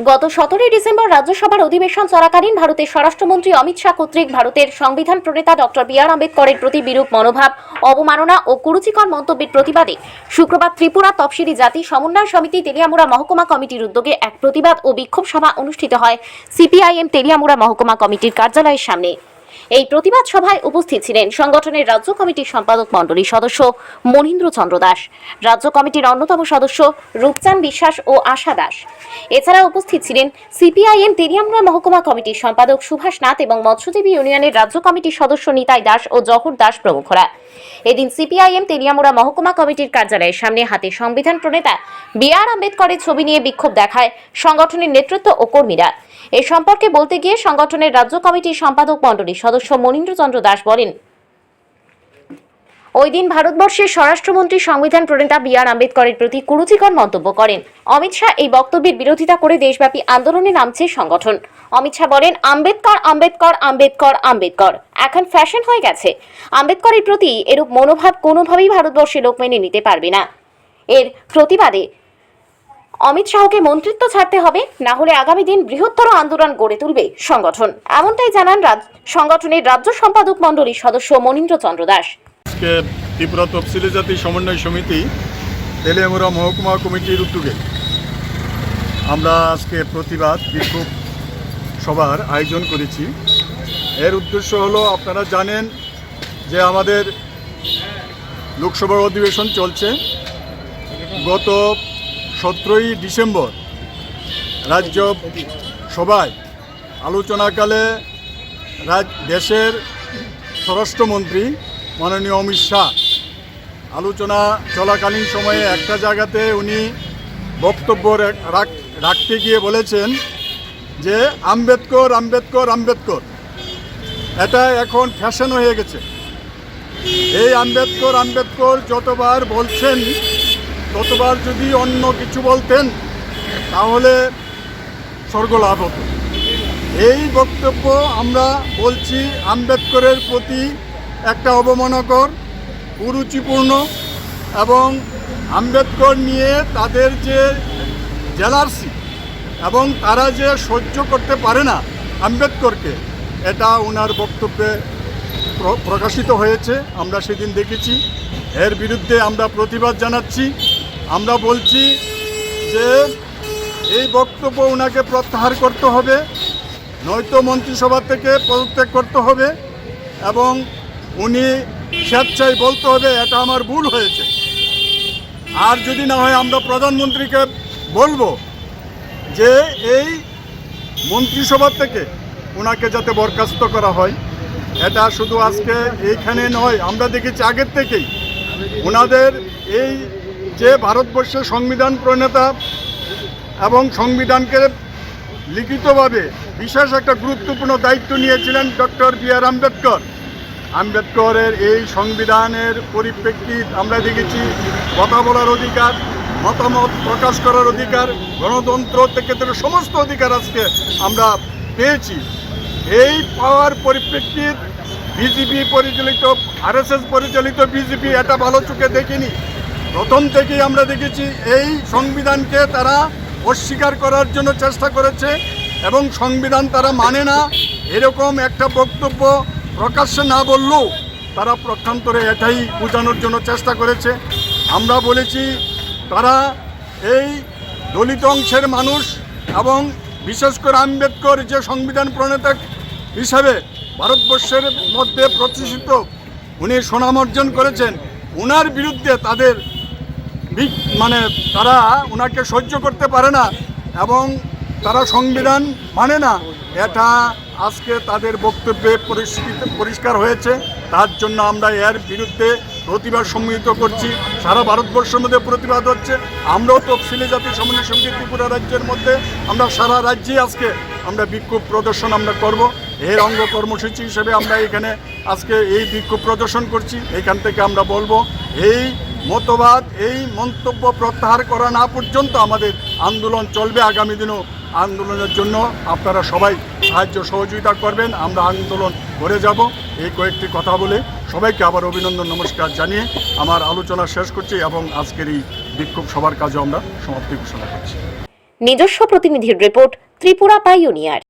গত সতেরোই ডিসেম্বর রাজ্যসভার অধিবেশন চলাকালীন ভারতের স্বরাষ্ট্রমন্ত্রী অমিত শাহ কর্তৃক ভারতের সংবিধান প্রণেতা ডক্টর বি আর আম্বেদকরের প্রতি বিরূপ মনোভাব, অবমাননা ও কুরুচিকর মন্তব্যের প্রতিবাদে শুক্রবার ত্রিপুরা তফসিলি জাতি সমন্বয় সমিতি তেলিয়ামুড়া মহকুমা কমিটির উদ্যোগে এক প্রতিবাদ ও বিক্ষোভ সভা অনুষ্ঠিত হয়। সিপিআইএম তেলিয়ামুড়া মহকুমা কমিটির কার্যালয়ের সামনে। এই প্রতিবাদ সভায় উপস্থিত ছিলেন সংগঠনের রাজ্য কমিটির সম্পাদক মণ্ডলীর সদস্য মনীন্দ্র চন্দ্র দাস, রাজ্য কমিটির অন্যতম সদস্য রূপচান বিশ্বাস ও আশা দাস। এছাড়া উপস্থিত ছিলেন সিপিআইএম তেরিয়ামরা মহকুমা কমিটির সম্পাদক সুভাষ নাথ এবং মৎস্যজীবী ইউনিয়নের রাজ্য কমিটির সদস্য নিতাই দাস ও জহর দাস প্রমুখরা। এদিন সিপিআইএম তেলিয়ামুড়া মহকুমা কমিটির কার্যালয়ের সামনে হাতে সংবিধান প্রণেতা বি আর আম্বেদকরের ছবি নিয়ে বিক্ষোভ দেখায় সংগঠনের নেতৃত্ব ও কর্মীরা। এ সম্পর্কে বলতে গিয়ে সংগঠনের রাজ্য কমিটির সম্পাদক মণ্ডলীর সদস্য মনীন্দ্র চন্দ্র দাস বলেন, ওই দিন ভারতবর্ষের স্বরাষ্ট্রমন্ত্রী সংবিধান প্রণেতা বি আর আম্বেদকরের প্রতি কুরুচিকর মন্তব্য করেন। অমিত শাহ এই বক্তব্যের বিরোধিতা করে দেশব্যাপী আন্দোলনে নামছে সংগঠন। অমিত শাহ বলেন, আম্বেদকর আম্বেদকর আম্বেদকর আম্বেদকর। এখন ফ্যাশন হয়ে গেছে। আম্বেদকরের প্রতি এরূপ মনোভাব কোনোভাবেই ভারতবর্ষে লোক মেনে নিতে পারবে না। এর প্রতিবাদে অমিত শাহকে মন্ত্রিত্ব ছাড়তে হবে, না হলে আগামী দিন বৃহত্তর আন্দোলন গড়ে তুলবে সংগঠন। এমনটাই জানান সংগঠনের রাজ্য সম্পাদক মণ্ডলীর সদস্য মনীন্দ্র চন্দ্র দাস। ত্রিপুরা তফসিলি জাতি সমন্বয় সমিতি, তেলিয়ামুড়া মহকুমা কমিটির উদ্যোগে আমরা আজকে প্রতিবাদ, বিক্ষোভ সভার আয়োজন করেছি। এর উদ্দেশ্য হলো, আপনারা জানেন যে আমাদের লোকসভার অধিবেশন চলছে। গত সতেরোই ডিসেম্বর রাজ্য সভায় আলোচনাকালে রাজ দেশের স্বরাষ্ট্রমন্ত্রী মাননীয় অমিত শাহ আলোচনা চলাকালীন সময়ে একটা জায়গাতে উনি বক্তব্য রাখ- রাখ- রাখতে গিয়ে বলেছেন যে আম্বেদকর আম্বেদকর আম্বেদকর। এটা এখন ফ্যাশন হয়ে গেছে। এই আম্বেদকর আম্বেদকর যতবার বলছেন ততবার যদি অন্য কিছু বলতেন, তাহলে স্বর্গ লাভ হতো। এই বক্তব্য আমরা বলছি আম্বেদকরের প্রতি একটা অবমানকর কুরুচিপূর্ণ এবং আম্বেদকর নিয়ে তাদের যে জেলার্সি এবং তারা যে সহ্য করতে পারে না আম্বেদকরকে, এটা ওনার বক্তব্যে প্রকাশিত হয়েছে। আমরা সেদিন দেখেছি। এর বিরুদ্ধে আমরা প্রতিবাদ জানাচ্ছি। আমরা বলছি যে এই বক্তব্য ওনাকে প্রত্যাহার করতে হবে, নয়তো মন্ত্রিসভা থেকে পদত্যাগ করতে হবে এবং উনি স্বেচ্ছায় বলতে হবে, এটা আমার ভুল হয়েছে। আর যদি না হয় আমরা প্রধানমন্ত্রীকে বলব যে এই মন্ত্রিসভা থেকে ওনাকে যাতে বরখাস্ত করা হয়, এটা শুধু আজকে এইখানে নয়, আমরা দেখেছি আগের থেকেই ওনাদের এই যে ভারতবর্ষের সংবিধান প্রণেতা এবং সংবিধানকে লিখিতভাবে বিশেষ একটা গুরুত্বপূর্ণ দায়িত্ব নিয়েছিলেন ডক্টর বি আর আম্বেদকর। আম্বেদকরের এই সংবিধানের পরিপ্রেক্ষিত আমরা দেখেছি, কথা বলার অধিকার, মতামত প্রকাশ করার অধিকার, গণতন্ত্র থেকে সমস্ত অধিকার আজকে আমরা পেয়েছি। এই পাওয়ার পরিপ্রেক্ষিত বিজেপি পরিচালিত আরএসএস পরিচালিত বিজেপি এটা ভালো চোখে দেখিনি। প্রথম থেকেই আমরা দেখেছি এই সংবিধানকে তারা অস্বীকার করার জন্য চেষ্টা করেছে এবং সংবিধান তারা মানে না। এরকম একটা বক্তব্য প্রকাশ্যে না বললেও তারা প্রক্ষান্তরে এটাই বোঝানোর জন্য চেষ্টা করেছে। আমরা বলেছি, তারা এই দলিত অংশের মানুষ এবং বিশেষ করে আম্বেদকর যে সংবিধান প্রণেতা হিসাবে ভারতবর্ষের মধ্যে প্রতিষ্ঠিত, উনি সুনাম অর্জন করেছেন ওনার বিরুদ্ধে তাদের মানে তারা ওনাকে সহ্য করতে পারে না এবং তারা সংবিধান মানে না। এটা আজকে তাদের বক্তব্যে পরিষ্কার হয়েছে। তার জন্য আমরা এর বিরুদ্ধে প্রতিবাদ সম্মিলিত করছি। সারা ভারতবর্ষের মধ্যে প্রতিবাদ হচ্ছে। আমরাও তফসিলি জাতি সমন্বয় সমিতি ত্রিপুরা রাজ্যের মধ্যে। আমরা সারা রাজ্যে আজকে আমরা বিক্ষোভ প্রদর্শন আমরা করব। এর অঙ্গ কর্মসূচি হিসেবে আমরা এখানে আজকে এই বিক্ষোভ প্রদর্শন করছি। এখান থেকে আমরা বলব, এই মতবাদ, এই মন্তব্য প্রত্যাহার করা না পর্যন্ত আমাদের আন্দোলন চলবে আগামী দিনও। আন্দোলনের জন্য আপনারা সবাই সাহায্য সহযোগিতা করবেন, আমরা আন্দোলন করে যাব। এই কয়েকটি কথা বলে সবাইকে আবার অভিনন্দন, নমস্কার জানিয়ে আমার আলোচনা শেষ করছি এবং আজকের এই বিক্ষোভ সবার কাজও আমরা সমাপ্তি ঘোষণা করছি। নিজস্ব প্রতিনিধির রিপোর্ট ত্রিপুরা পাইওনিয়ার।